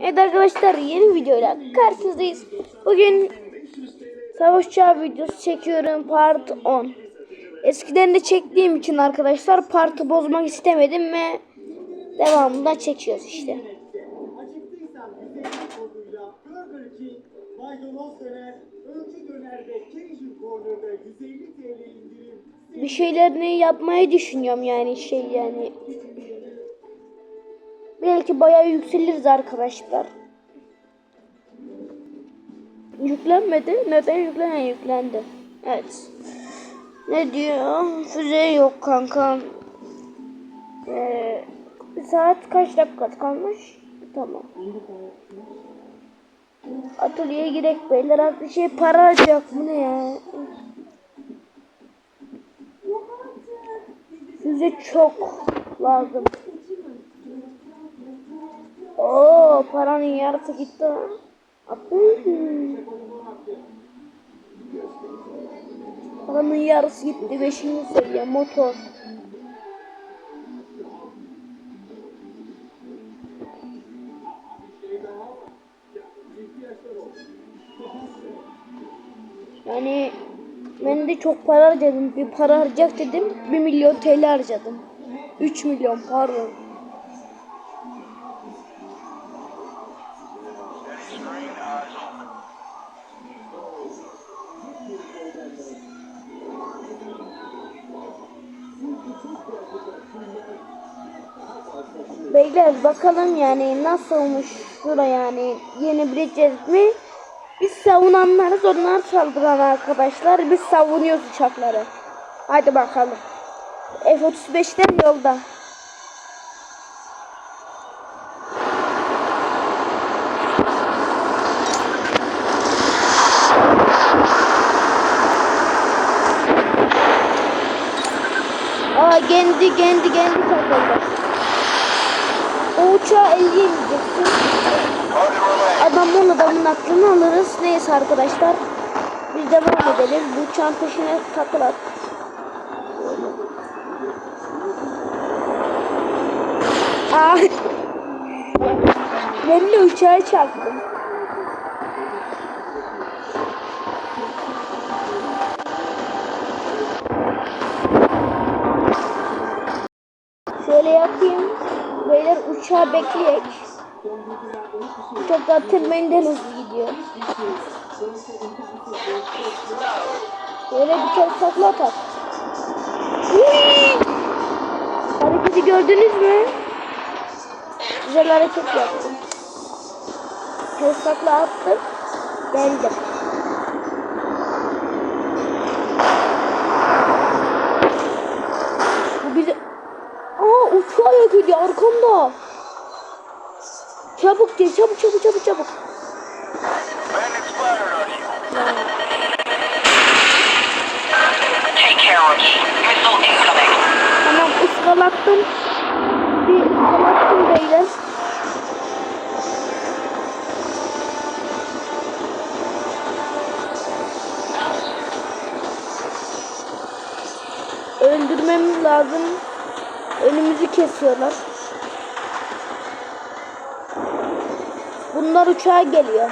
Evet arkadaşlar yeni videoyla karşınızdayız. Bugün savaş uçağı videosu çekiyorum part 10. Eskiden de çektiğim için arkadaşlar partı bozmak istemedim ve devamında çekiyoruz işte. Acıktıysan güzellik koduyla Burger King, maydanoz döner, ölçü döner ve Cajun Corner'da 150 TL indirim. Bir şeylerini yapmayı düşünüyorum yani şey yani. Belki bayağı yükseliriz arkadaşlar. Yüklenmedi. Neden yüklenen yüklendi. Evet. Ne diyor? Füze yok kanka. Ee, saat kaç dakika kalmış? Tamam. Atölyeye girek beyler. Az Bir şey para alacak. Bu ne ya? Füze çok lazım. Oo paranın yarısı gitti lan. Aferin. Paranın yarısı gitti. Beşinci seviye motor. Yani ben de çok para harcadım. Bir para harcayacak dedim. 1 milyon TL harcadım. 3 milyon pardon. Beyler bakalım yani nasılmış şura yani yenebileceğiz mi? Biz savunanlarız onlar saldıran arkadaşlar. Biz savunuyoruz uçakları. Hadi bakalım. F-35'ler yolda. Aa kendi kendi kendi takıldı. O uçağı elleyemeyeceksin. Adamın adamın aklını alırız. Neyse arkadaşlar. Biz devam edelim. Bu uçağın peşine takılalım. Aa. Ben de uçağa çarptım. Şöyle yapayım. Beyler uçağı bekleyek. Uçak zaten benden hızlı gidiyor. Böyle bir kere takla tak. Uy! Hareketi gördünüz mü? Güzel hareket yaptım. Ters takla attım. Geldim. Bu bizi... Aa ediyor arkamda. Çabuk gel çabuk çabuk çabuk çabuk. Bandits fired on you. Take care of me. Missile incoming. Tamam ıskalattım. Bir ıskalattım beyler. Öldürmemiz lazım. Önümüzü kesiyorlar. Bunlar uçağa geliyor.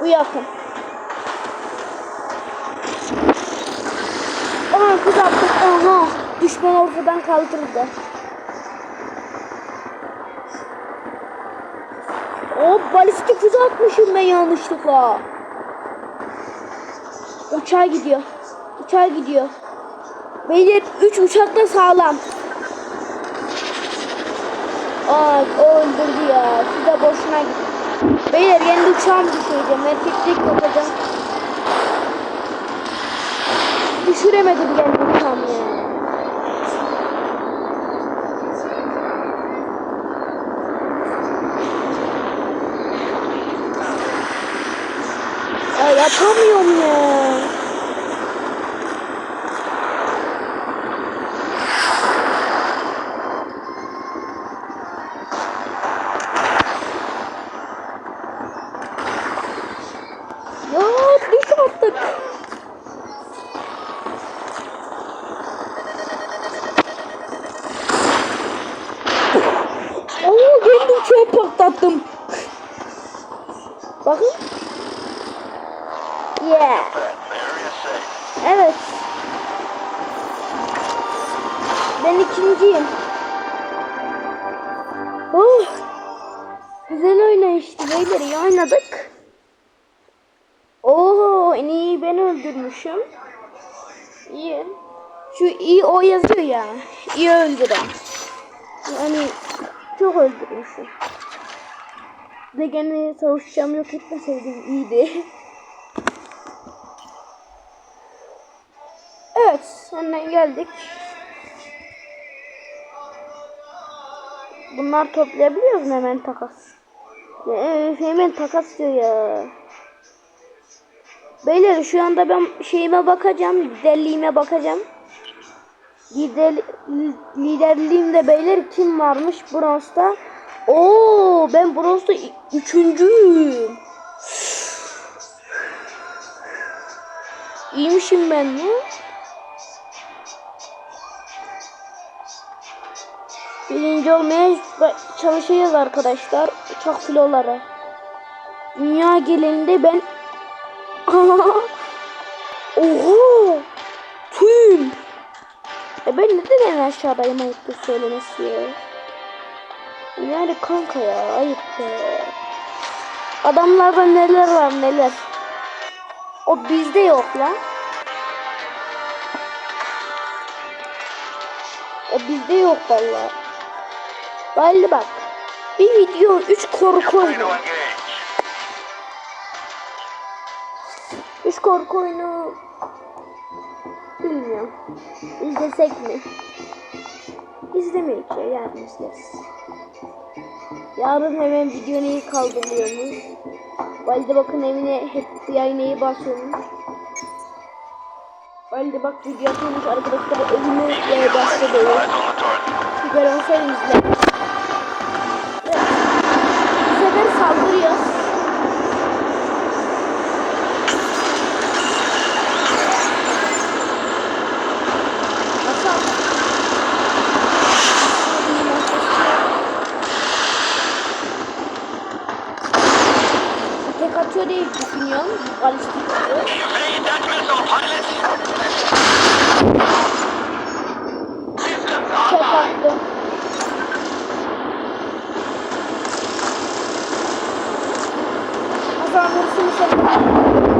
Bu yakın. Aha kız attık. Aha. Düşman ortadan kaldırdı. O balistik füze atmışım ben yanlışlıkla. Uçağa gidiyor. Uçağa gidiyor. Beyler 3 uçak da sağlam. O öldürdü ya. Size boşuna gitti. Beyler kendi uçağımı düşüreceğim. Erkeklik yapacağım. Düşüremedim kendi uçağımı ya. Yapamıyorum ya. Şey Oo gördüm çöp patlattım. Bakın. Yeah. Evet. Ben ikinciyim. Oh. Güzel oynayıştı beyler iyi oynadık. Oo en iyi ben öldürmüşüm. İyi. Şu iyi o yazıyor ya. İyi öldüren. Yani çok öldürmüşüm. Ve gene savaşacağım yok etmeseydim iyiydi. hemen geldik. Bunlar toplayabiliyoruz mu hemen takas? Ya, hemen takas diyor ya. Beyler şu anda ben şeyime bakacağım, liderliğime bakacağım. Lider, li- liderliğimde beyler kim varmış bronzda? Oo ben bronzda üçüncüyüm. İyiymişim ben mi? Birinci olmaya çalışacağız arkadaşlar. Uçak filoları. Dünya genelinde ben... Oha! Tüm! E ben neden en aşağıdayım ayıptır söylemesi ya. Yani kanka ya ayıp be. Adamlarda neler var neler. O bizde yok lan. O bizde yok vallahi. Vallahi bak. Bir video 3 korku oyunu. Üç korku oyunu bilmiyorum. İzlesek mi? İzlemeyik ya yarın izleriz. Yarın hemen video neyi kaldırıyormuş. Valide bakın evine hep yayınayı basıyormuş. Valide bak video atıyormuş arkadaşlar evine yaya başlıyor. Süper olsaydı izler. Nasıl? Tek atıyor diye düşünüyorum. Balistik சொல்லுங்கள்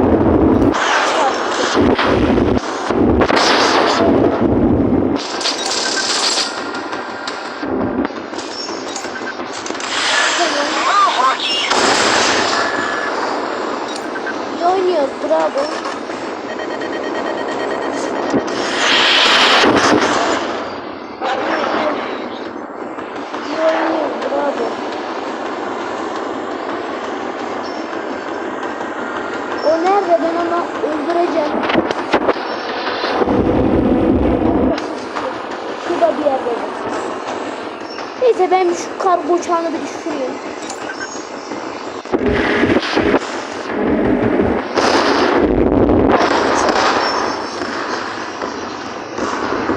nerede? Ben onu öldüreceğim. Şurada bir yerde. Neyse ben şu kargo uçağını bir düşüreyim.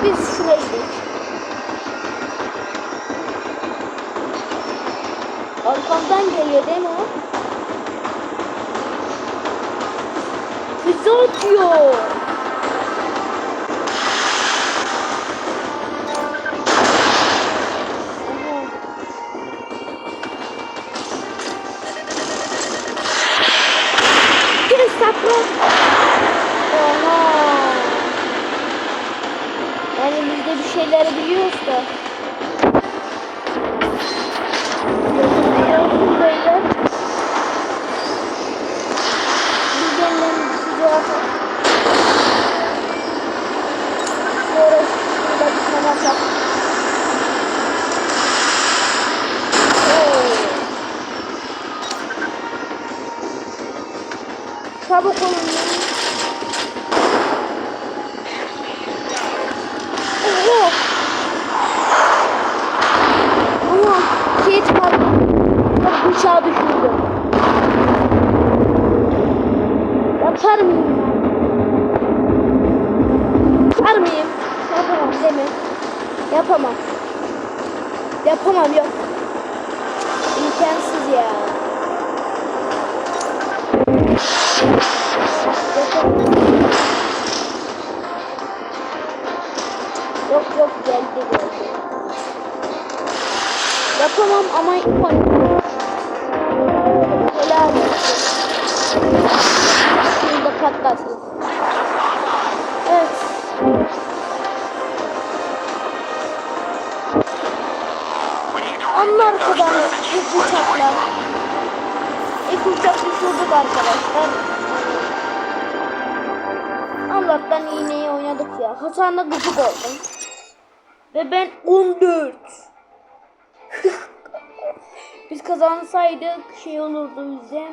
Biz şuraya gidelim. Arkamdan geliyor değil mi? Füze atıyor. Sapra. Oha. Yani biz bir şeyleri biliyoruz da. Çabuk olun. Oha. Ama kit var. Bak bıçağı düşürdüm. Yapar mıyım? Yapar mıyım? Yapamam değil mi? Yapamam. Yapamam yok. İmkansız ya. Yok yok geldi geldi. Yapamam ama yaparım. Helal olsun. Şunu da patlasın. Evet. Onlar kadar ilk uçaklar. İlk uçak düşürdük arkadaşlar. Allah'tan iğneyi oynadık ya. Hasan'la gıcık oldum. Ve ben 14. Biz kazansaydık şey olurdu bize.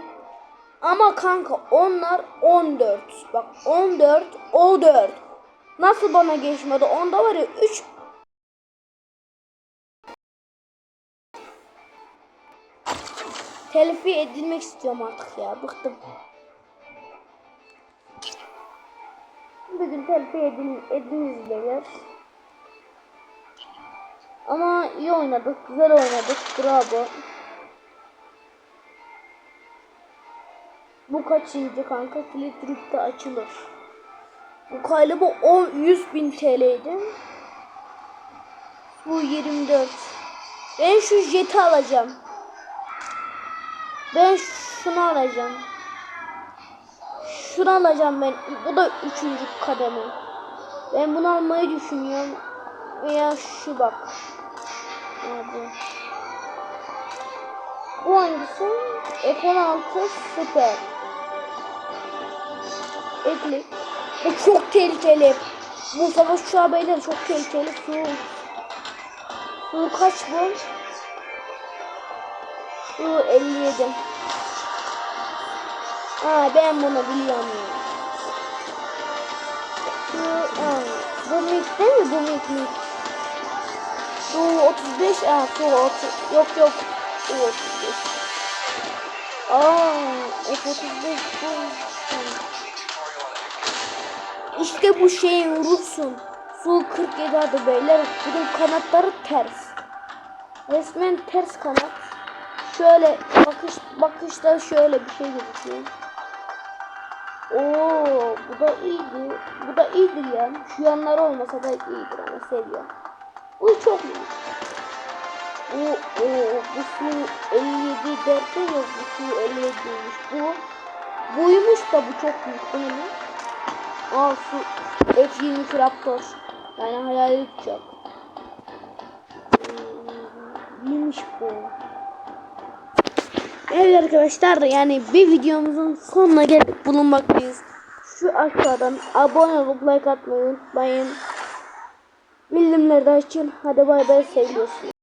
Ama kanka onlar 14. Bak 14, o 4. Nasıl bana geçmedi? Onda var ya 3 Telifi edilmek istiyorum artık ya. Bıktım. Telifi edin, ediniz beyler. Ama iyi oynadık. Güzel oynadık. Bravo. Bu kaçıncı kanka? Filtrikte açılır. Bu galiba 10 100 bin TL'ydi. Bu 24. Ben şu jeti alacağım. Ben şunu alacağım. Şunu alacağım ben. Bu da üçüncü kademe. Ben bunu almayı düşünüyorum. Veya şu bak. Abi. Bu hangisi? F16 Super. Ekli. Bu çok tehlikeli. Bu savaş uçağı beyler çok tehlikeli. Su. Su kaç bu? Su 57. Aa ben bunu biliyorum ya. Su, aa, bu mik değil mi? Bu mik mik. Su 35. Aa su 30. Yok yok. Su 35. Aa F35 bu. İşte bu şeyin vurursun. Su 47 adı beyler. Bunun kanatları ters. Resmen ters kanat. Şöyle bakış bakışta şöyle bir şey gözüküyor. Oo, bu da iyiydi. Bu da iyidir ya. Şu yanları olmasa da iyidir ama seviyorum. Bu çok iyi. Bu, o, bu su 57 derse yok bu su 57'ymiş. Bu buymuş da bu çok büyük değil mi? Aa su F-22 Raptor. Yani hayal uçak. Hmm, iyiymiş bu. Evet arkadaşlar yani bir videomuzun sonuna gelip bulunmaktayız. Şu aşağıdan abone olup like atmayı unutmayın. Bildirimleri de açın. Hadi bay bay seviliyorsunuz.